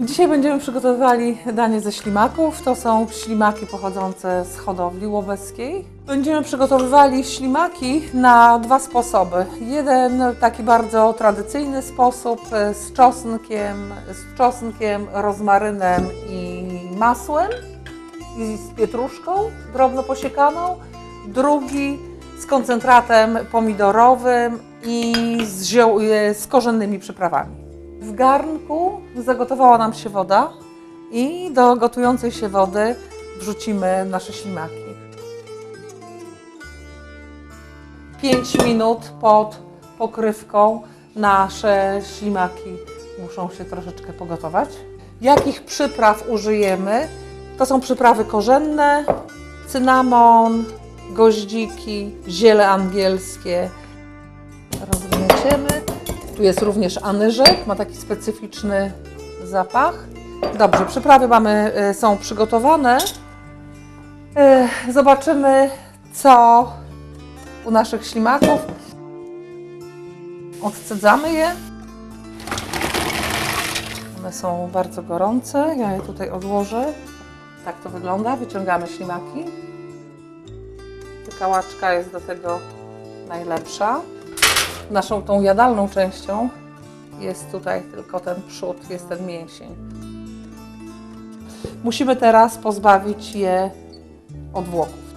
Dzisiaj będziemy przygotowywali danie ze ślimaków. To są ślimaki pochodzące z hodowli łobeskiej. Będziemy przygotowywali ślimaki na dwa sposoby. Jeden taki bardzo tradycyjny sposób e, z czosnkiem, z czosnkiem, rozmarynem i masłem i z pietruszką drobno posiekaną. Drugi z koncentratem pomidorowym i z, e, z korzennymi przyprawami. Garnku zagotowała nam się woda i do gotującej się wody wrzucimy nasze ślimaki. 5 minut pod pokrywką nasze ślimaki muszą się troszeczkę pogotować. Jakich przypraw użyjemy? To są przyprawy korzenne, cynamon, goździki, ziele angielskie. Rozgnieciemy. Tu jest również anyżek, ma taki specyficzny zapach. Dobrze, przyprawy mamy, y, są przygotowane. Y, Zobaczymy, co u naszych ślimaków. Odcedzamy je. One są bardzo gorące. Ja je tutaj odłożę. Tak to wygląda. Wyciągamy ślimaki. Wykałaczka jest do tego najlepsza. Naszą tą jadalną częścią jest tutaj tylko ten przód, jest ten mięsień. Musimy teraz pozbawić je odwłoków.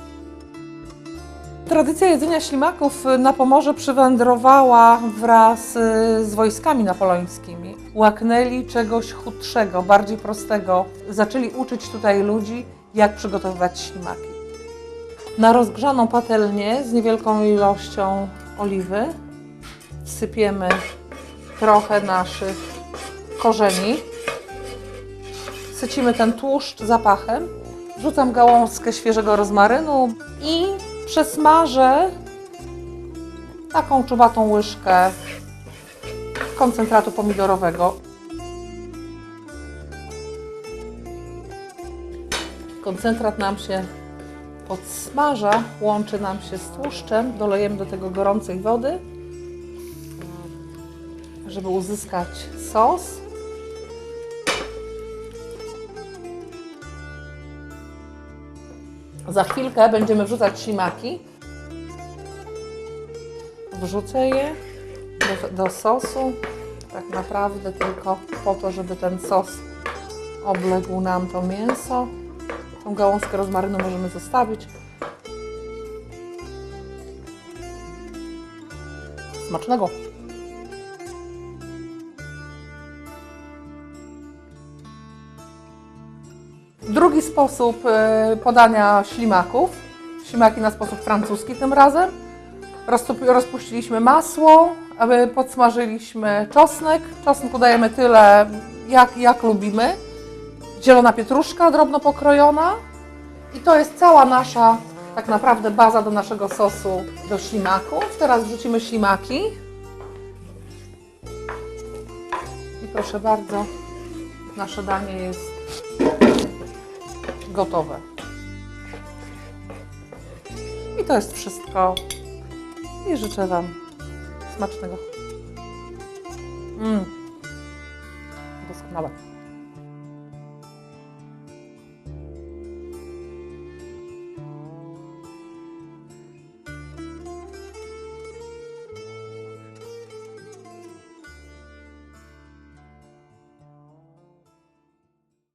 Tradycja jedzenia ślimaków na Pomorze przywędrowała wraz y, z wojskami napoleońskimi. Łaknęli czegoś chudszego, bardziej prostego. Zaczęli uczyć tutaj ludzi, jak przygotowywać ślimaki. Na rozgrzaną patelnię z niewielką ilością oliwy sypiemy trochę naszych korzeni. Sycimy ten tłuszcz zapachem. Wrzucam gałązkę świeżego rozmarynu i przesmażę taką czubatą łyżkę koncentratu pomidorowego. Koncentrat nam się podsmaża, łączy nam się z tłuszczem. Dolejemy do tego gorącej wody żeby uzyskać sos. Za chwilkę będziemy wrzucać ślimaki. Wrzucę je do, do sosu, tak naprawdę tylko po to, żeby ten sos obległ nam to mięso. Tą gałązkę rozmarynu możemy zostawić. Smacznego! Drugi sposób e, podania ślimaków. Ślimaki na sposób francuski tym razem. Rozpuściliśmy masło, podsmażyliśmy czosnek. Czosnku dajemy tyle, jak, jak lubimy. Zielona pietruszka drobno pokrojona. I to jest cała nasza tak naprawdę baza do naszego sosu do ślimaków. Teraz wrzucimy ślimaki. I proszę bardzo, nasze danie jest gotowe. I to jest wszystko. I życzę Wam smacznego. Mm. Doskonałe.